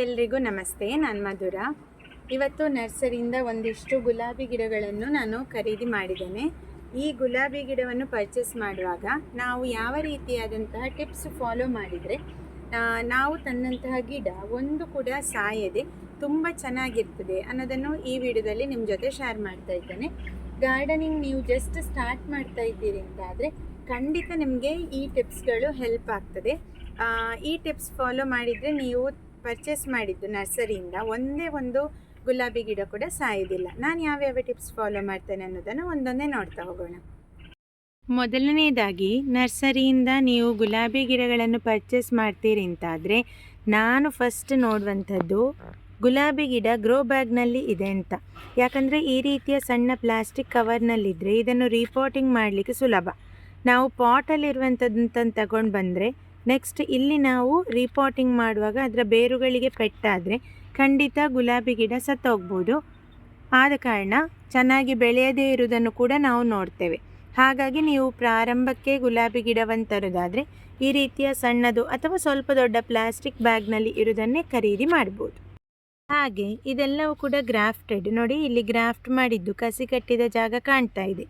ಎಲ್ರಿಗೂ ನಮಸ್ತೆ, ನಾನು ಮಧುರ. ಇವತ್ತು ನರ್ಸರಿಯಿಂದ ಒಂದಿಷ್ಟು ಗುಲಾಬಿ ಗಿಡಗಳನ್ನು ನಾನು ಖರೀದಿ ಮಾಡಿದ್ದೇನೆ. ಈ ಗುಲಾಬಿ ಗಿಡವನ್ನು ಪರ್ಚೇಸ್ ಮಾಡುವಾಗ ನಾವು ಯಾವ ರೀತಿಯಾದಂತಹ ಟಿಪ್ಸ್ ಫಾಲೋ ಮಾಡಿದರೆ ನಾವು ತಂದಂತಹ ಗಿಡ ಒಂದು ಕೂಡ ಸಾಯದೆ ತುಂಬ ಚೆನ್ನಾಗಿರ್ತದೆ ಅನ್ನೋದನ್ನು ಈ ವಿಡಿಯೋದಲ್ಲಿ ನಿಮ್ಮ ಜೊತೆ ಶೇರ್ ಮಾಡ್ತಾ ಇದ್ದೇನೆ. ಗಾರ್ಡನಿಂಗ್ ನೀವು ಜಸ್ಟ್ ಸ್ಟಾರ್ಟ್ ಮಾಡ್ತಾ ಇದ್ದೀರಿ ಅಂತಾದರೆ ಖಂಡಿತ ನಿಮಗೆ ಈ ಟಿಪ್ಸ್ಗಳು ಹೆಲ್ಪ್ ಆಗ್ತದೆ. ಈ ಟಿಪ್ಸ್ ಫಾಲೋ ಮಾಡಿದರೆ ನೀವು ಪರ್ಚೇಸ್ ಮಾಡಿದ್ದು ನರ್ಸರಿಯಿಂದ ಒಂದೇ ಒಂದು ಗುಲಾಬಿ ಗಿಡ ಕೂಡ ಸಾಯೋದಿಲ್ಲ ನಾನು ಯಾವ್ಯಾವ ಟಿಪ್ಸ್ ಫಾಲೋ ಮಾಡ್ತೇನೆ ಅನ್ನೋದನ್ನು ಒಂದೊಂದೇ ನೋಡ್ತಾ ಹೋಗೋಣ. ಮೊದಲನೇದಾಗಿ, ನರ್ಸರಿಯಿಂದ ನೀವು ಗುಲಾಬಿ ಗಿಡಗಳನ್ನು ಪರ್ಚೇಸ್ ಮಾಡ್ತೀರಿ ಅಂತಾದರೆ, ನಾನು ಫಸ್ಟ್ ನೋಡುವಂಥದ್ದು ಗುಲಾಬಿ ಗಿಡ ಗ್ರೋ ಬ್ಯಾಗ್ನಲ್ಲಿ ಇದೆ ಅಂತ. ಯಾಕಂದರೆ ಈ ರೀತಿಯ ಸಣ್ಣ ಪ್ಲಾಸ್ಟಿಕ್ ಕವರ್ನಲ್ಲಿದ್ದರೆ ಇದನ್ನು ರೀಪೋಟಿಂಗ್ ಮಾಡಲಿಕ್ಕೆ ಸುಲಭ. ನಾವು ಪಾಟಲ್ಲಿರುವಂಥದ್ದನ್ನು ತಗೊಂಡು ಬಂದರೆ ನೆಕ್ಸ್ಟ್ ಇಲ್ಲಿ ನಾವು ರೀಪಾಟಿಂಗ್ ಮಾಡುವಾಗ ಅದರ ಬೇರುಗಳಿಗೆ ಪೆಟ್ಟಾದರೆ ಖಂಡಿತ ಗುಲಾಬಿ ಗಿಡ ಸತ್ತೋಗ್ಬೋದು. ಆದ ಕಾರಣ ಚೆನ್ನಾಗಿ ಬೆಳೆಯದೇ ಇರುವುದನ್ನು ಕೂಡ ನಾವು ನೋಡ್ತೇವೆ. ಹಾಗಾಗಿ ನೀವು ಪ್ರಾರಂಭಕ್ಕೆ ಗುಲಾಬಿ ಗಿಡವನ್ನು ತರೋದಾದರೆ ಈ ರೀತಿಯ ಸಣ್ಣದು ಅಥವಾ ಸ್ವಲ್ಪ ದೊಡ್ಡ ಪ್ಲಾಸ್ಟಿಕ್ ಬ್ಯಾಗ್ನಲ್ಲಿ ಇರುವುದನ್ನೇ ಖರೀದಿ ಮಾಡ್ಬೋದು. ಹಾಗೆ ಇದೆಲ್ಲವೂ ಕೂಡ ಗ್ರಾಫ್ಟೆಡ್ ನೋಡಿ, ಇಲ್ಲಿ ಗ್ರಾಫ್ಟ್ ಮಾಡಿದ್ದು ಕಸಿ ಕಟ್ಟಿದ ಜಾಗ ಕಾಣ್ತಾ ಇದೆ.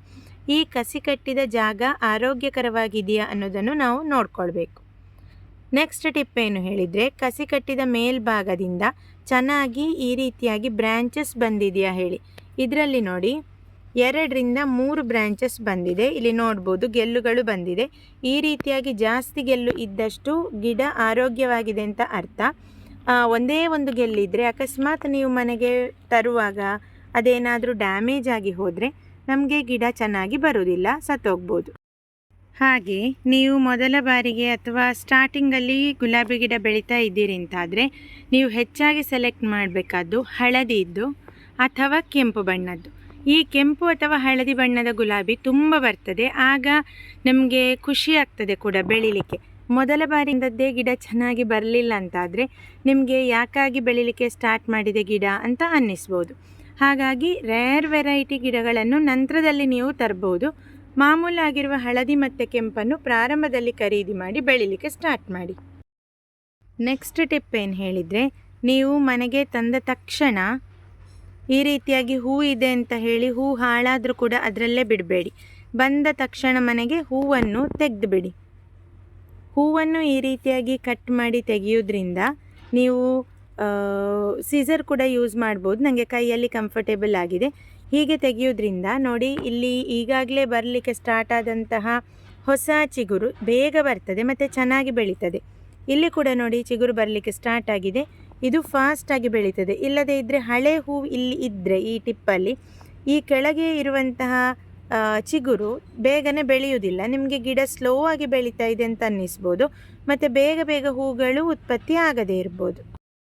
ಈ ಕಸಿ ಕಟ್ಟಿದ ಜಾಗ ಆರೋಗ್ಯಕರವಾಗಿದೆಯಾ ಅನ್ನೋದನ್ನು ನಾವು ನೋಡ್ಕೊಳ್ಬೇಕು. ನೆಕ್ಸ್ಟ್ ಟಿಪ್ ಏನು ಹೇಳಿದರೆ, ಕಸಿ ಕಟ್ಟಿದ ಮೇಲ್ಭಾಗದಿಂದ ಚೆನ್ನಾಗಿ ಈ ರೀತಿಯಾಗಿ ಬ್ರ್ಯಾಂಚಸ್ ಬಂದಿದೆಯಾ ಹೇಳಿ. ಇದರಲ್ಲಿ ನೋಡಿ, ಎರಡರಿಂದ ಮೂರು ಬ್ರ್ಯಾಂಚಸ್ ಬಂದಿದೆ. ಇಲ್ಲಿ ನೋಡ್ಬೋದು, ಗೆಲ್ಲುಗಳು ಬಂದಿದೆ. ಈ ರೀತಿಯಾಗಿ ಜಾಸ್ತಿ ಗೆಲ್ಲು ಇದ್ದಷ್ಟು ಗಿಡ ಆರೋಗ್ಯವಾಗಿದೆ ಅಂತ ಅರ್ಥ. ಒಂದೇ ಒಂದು ಗೆಲ್ಲಿದ್ದರೆ ಅಕಸ್ಮಾತ್ ನೀವು ಮನೆಗೆ ತರುವಾಗ ಅದೇನಾದರೂ ಡ್ಯಾಮೇಜ್ ಆಗಿ ಹೋದರೆ ನಮಗೆ ಗಿಡ ಚೆನ್ನಾಗಿ ಬರುವುದಿಲ್ಲ, ಸತ್ತೋಗ್ಬೋದು. ಹಾಗೆ ನೀವು ಮೊದಲ ಬಾರಿಗೆ ಅಥವಾ ಸ್ಟಾರ್ಟಿಂಗಲ್ಲಿ ಗುಲಾಬಿ ಗಿಡ ಬೆಳೀತಾ ಇದ್ದೀರಿ ಅಂತಾದರೆ ನೀವು ಹೆಚ್ಚಾಗಿ ಸೆಲೆಕ್ಟ್ ಮಾಡಬೇಕಾದ್ದು ಹಳದಿದ್ದು ಅಥವಾ ಕೆಂಪು ಬಣ್ಣದ್ದು. ಈ ಕೆಂಪು ಅಥವಾ ಹಳದಿ ಬಣ್ಣದ ಗುಲಾಬಿ ತುಂಬ ಬರ್ತದೆ, ಆಗ ನಮಗೆ ಖುಷಿ ಆಗ್ತದೆ ಕೂಡ ಬೆಳಿಲಿಕ್ಕೆ. ಮೊದಲ ಬಾರಿಂದದ್ದೇ ಗಿಡ ಚೆನ್ನಾಗಿ ಬರಲಿಲ್ಲ ಅಂತಾದರೆ ನಿಮಗೆ ಯಾಕಾಗಿ ಬೆಳಿಲಿಕ್ಕೆ ಸ್ಟಾರ್ಟ್ ಮಾಡಿದೆ ಗಿಡ ಅಂತ ಅನ್ನಿಸ್ಬೋದು. ಹಾಗಾಗಿ ರೇರ್ ವೆರೈಟಿ ಗಿಡಗಳನ್ನು ನಂತರದಲ್ಲಿ ನೀವು ತರ್ಬೋದು. ಮಾಮೂಲಾಗಿರುವ ಹಳದಿ ಮತ್ತು ಕೆಂಪನ್ನು ಪ್ರಾರಂಭದಲ್ಲಿ ಖರೀದಿ ಮಾಡಿ ಬೆಳಿಲಿಕ್ಕೆ ಸ್ಟಾರ್ಟ್ ಮಾಡಿ. ನೆಕ್ಸ್ಟ್ ಟಿಪ್ ಏನು ಹೇಳಿದರೆ, ನೀವು ಮನೆಗೆ ತಂದ ತಕ್ಷಣ ಈ ರೀತಿಯಾಗಿ ಹೂ ಇದೆ ಅಂತ ಹೇಳಿ ಹೂ ಹಾಳಾದರೂ ಕೂಡ ಅದರಲ್ಲೇ ಬಿಡಬೇಡಿ. ಬಂದ ತಕ್ಷಣ ಮನೆಗೆ ಹೂವನ್ನು ತೆಗೆದುಬಿಡಿ. ಹೂವನ್ನು ಈ ರೀತಿಯಾಗಿ ಕಟ್ ಮಾಡಿ ತೆಗೆಯೋದ್ರಿಂದ ನೀವು ಸೀಸರ್ ಕೂಡ ಯೂಸ್ ಮಾಡ್ಬೋದು. ನನಗೆ ಕೈಯಲ್ಲಿ ಕಂಫರ್ಟೇಬಲ್ ಆಗಿದೆ. ಹೀಗೆ ತೆಗೆಯೋದ್ರಿಂದ ನೋಡಿ, ಇಲ್ಲಿ ಈಗಾಗಲೇ ಬರಲಿಕ್ಕೆ ಸ್ಟಾರ್ಟ್ ಆದಂತಹ ಹೊಸ ಚಿಗುರು ಬೇಗ ಬರ್ತದೆ ಮತ್ತು ಚೆನ್ನಾಗಿ ಬೆಳೀತದೆ. ಇಲ್ಲಿ ಕೂಡ ನೋಡಿ ಚಿಗುರು ಬರಲಿಕ್ಕೆ ಸ್ಟಾರ್ಟ್ ಆಗಿದೆ. ಇದು ಫಾಸ್ಟಾಗಿ ಬೆಳೀತದೆ. ಇಲ್ಲದೇ ಇದ್ದರೆ ಹಳೆ ಹೂ ಇಲ್ಲಿ ಇದ್ದರೆ ಈ ಟಿಪ್ಪಲ್ಲಿ ಈ ಕೆಳಗೆ ಇರುವಂತಹ ಚಿಗುರು ಬೇಗನೆ ಬೆಳೆಯುವುದಿಲ್ಲ. ನಿಮಗೆ ಗಿಡ ಸ್ಲೋ ಆಗಿ ಬೆಳೀತಾ ಇದೆ ಅಂತ ಅನ್ನಿಸ್ಬೋದು. ಮತ್ತು ಬೇಗ ಬೇಗ ಹೂಗಳು ಉತ್ಪತ್ತಿ ಆಗದೇ ಇರ್ಬೋದು.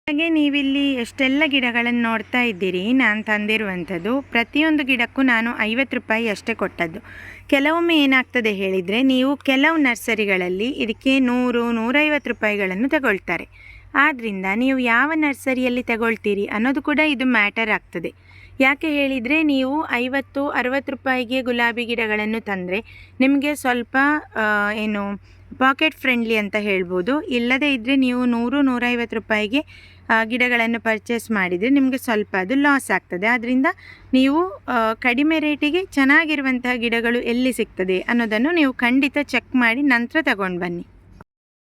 ಹಾಗೆ ನೀವಿಲ್ಲಿ ಎಷ್ಟೆಲ್ಲ ಗಿಡಗಳನ್ನು ನೋಡ್ತಾ ಇದ್ದೀರಿ ನಾನು ತಂದಿರುವಂಥದ್ದು, ಪ್ರತಿಯೊಂದು ಗಿಡಕ್ಕೂ ನಾನು ಐವತ್ತು ರೂಪಾಯಿ ಅಷ್ಟೇ ಕೊಟ್ಟದ್ದು. ಕೆಲವೊಮ್ಮೆ ಏನಾಗ್ತದೆ ಹೇಳಿದರೆ ನೀವು ಕೆಲವು ನರ್ಸರಿಗಳಲ್ಲಿ ಇದಕ್ಕೆ ನೂರು, ನೂರೈವತ್ತು ರೂಪಾಯಿಗಳನ್ನು ತಗೊಳ್ತಾರೆ. ಆದ್ದರಿಂದ ನೀವು ಯಾವ ನರ್ಸರಿಯಲ್ಲಿ ತಗೊಳ್ತೀರಿ ಅನ್ನೋದು ಕೂಡ ಇದು ಮ್ಯಾಟರ್ ಆಗ್ತದೆ. ಯಾಕೆ ಹೇಳಿದರೆ ನೀವು ಐವತ್ತು, ಅರವತ್ತು ರೂಪಾಯಿಗೆ ಗುಲಾಬಿ ಗಿಡಗಳನ್ನು ತಂದರೆ ನಿಮಗೆ ಸ್ವಲ್ಪ ಏನು ಪಾಕೆಟ್ ಫ್ರೆಂಡ್ಲಿ ಅಂತ ಹೇಳ್ಬೋದು. ಇಲ್ಲದೇ ಇದ್ದರೆ ನೀವು ನೂರು, ನೂರೈವತ್ತು ರೂಪಾಯಿಗೆ ಗಿಡಗಳನ್ನು ಪರ್ಚೇಸ್ ಮಾಡಿದರೆ ನಿಮಗೆ ಸ್ವಲ್ಪ ಅದು ಲಾಸ್ ಆಗ್ತದೆ. ಆದ್ದರಿಂದ ನೀವು ಕಡಿಮೆ ರೇಟಿಗೆ ಚೆನ್ನಾಗಿರುವಂತಹ ಗಿಡಗಳು ಎಲ್ಲಿ ಸಿಗ್ತದೆ ಅನ್ನೋದನ್ನು ನೀವು ಖಂಡಿತ ಚೆಕ್ ಮಾಡಿ ನಂತರ ತಗೊಂಡು ಬನ್ನಿ.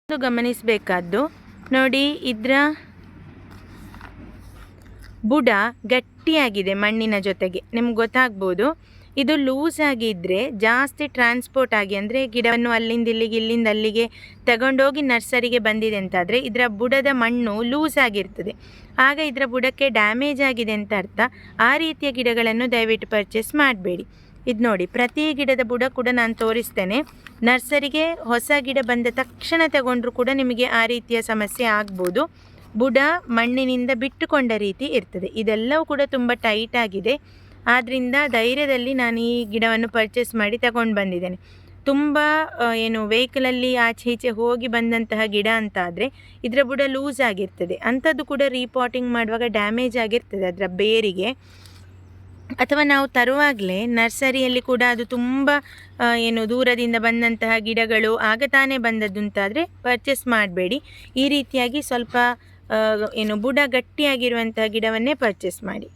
ಅದು ಗಮನಿಸಬೇಕಾದ್ದು, ನೋಡಿ ಇದರ ಬುಡ ಗಟ್ಟಿಯಾಗಿದೆ ಮಣ್ಣಿನ ಜೊತೆಗೆ. ನಿಮ್ಗೆ ಗೊತ್ತಾಗ್ಬೋದು ಇದು ಲೂಸ್ ಆಗಿದ್ದರೆ ಜಾಸ್ತಿ ಟ್ರಾನ್ಸ್ಪೋರ್ಟ್ ಆಗಿ, ಅಂದರೆ ಗಿಡವನ್ನು ಅಲ್ಲಿಂದ ಇಲ್ಲಿಗೆ, ಇಲ್ಲಿಂದ ಅಲ್ಲಿಗೆ ತಗೊಂಡೋಗಿ ನರ್ಸರಿಗೆ ಬಂದಿದೆ ಅಂತಾದರೆ, ಇದರ ಬುಡದ ಮಣ್ಣು ಲೂಸ್ ಆಗಿರ್ತದೆ ಆಗ ಇದರ ಬುಡಕ್ಕೆ ಡ್ಯಾಮೇಜ್ ಆಗಿದೆ ಅಂತ ಅರ್ಥ. ಆ ರೀತಿಯ ಗಿಡಗಳನ್ನು ದಯವಿಟ್ಟು ಪರ್ಚೇಸ್ ಮಾಡಬೇಡಿ. ಇದು ನೋಡಿ, ಪ್ರತಿ ಗಿಡದ ಬುಡ ಕೂಡ ನಾನು ತೋರಿಸ್ತೇನೆ. ನರ್ಸರಿಗೆ ಹೊಸ ಗಿಡ ಬಂದ ತಕ್ಷಣ ತಗೊಂಡ್ರೂ ಕೂಡ ನಿಮಗೆ ಆ ರೀತಿಯ ಸಮಸ್ಯೆ ಆಗ್ಬೋದು. ಬುಡ ಮಣ್ಣಿನಿಂದ ಬಿಟ್ಟುಕೊಂಡ ರೀತಿ ಇರ್ತದೆ. ಇದೆಲ್ಲವೂ ಕೂಡ ತುಂಬ ಟೈಟ್ ಆಗಿದೆ. ಆದ್ದರಿಂದ ಧೈರ್ಯದಲ್ಲಿ ನಾನು ಈ ಗಿಡವನ್ನು ಪರ್ಚೇಸ್ ಮಾಡಿ ತಗೊಂಡು ಬಂದಿದ್ದೇನೆ. ತುಂಬ ಏನು ವೆಹಿಕಲಲ್ಲಿ ಆಚೆ ಈಚೆ ಹೋಗಿ ಬಂದಂತಹ ಗಿಡ ಅಂತ ಆದರೆ ಇದರ ಬುಡ ಲೂಸ್ ಆಗಿರ್ತದೆ. ಅಂಥದ್ದು ಕೂಡ ರೀಪಾಟಿಂಗ್ ಮಾಡುವಾಗ ಡ್ಯಾಮೇಜ್ ಆಗಿರ್ತದೆ ಅದರ ಬೇರಿಗೆ. ಅಥವಾ ನಾವು ತರುವಾಗಲೇ ನರ್ಸರಿಯಲ್ಲಿ ಕೂಡ ಅದು ತುಂಬ ಏನು ದೂರದಿಂದ ಬಂದಂತಹ ಗಿಡಗಳು ಆಗ ತಾನೇ ಬಂದದ್ದು ಅಂತಾದರೆ ಪರ್ಚೇಸ್ ಮಾಡಬೇಡಿ. ಈ ರೀತಿಯಾಗಿ ಸ್ವಲ್ಪ ಏನು ಬುಡ ಗಟ್ಟಿಯಾಗಿರುವಂತಹ ಗಿಡವನ್ನೇ ಪರ್ಚೇಸ್ ಮಾಡಿ.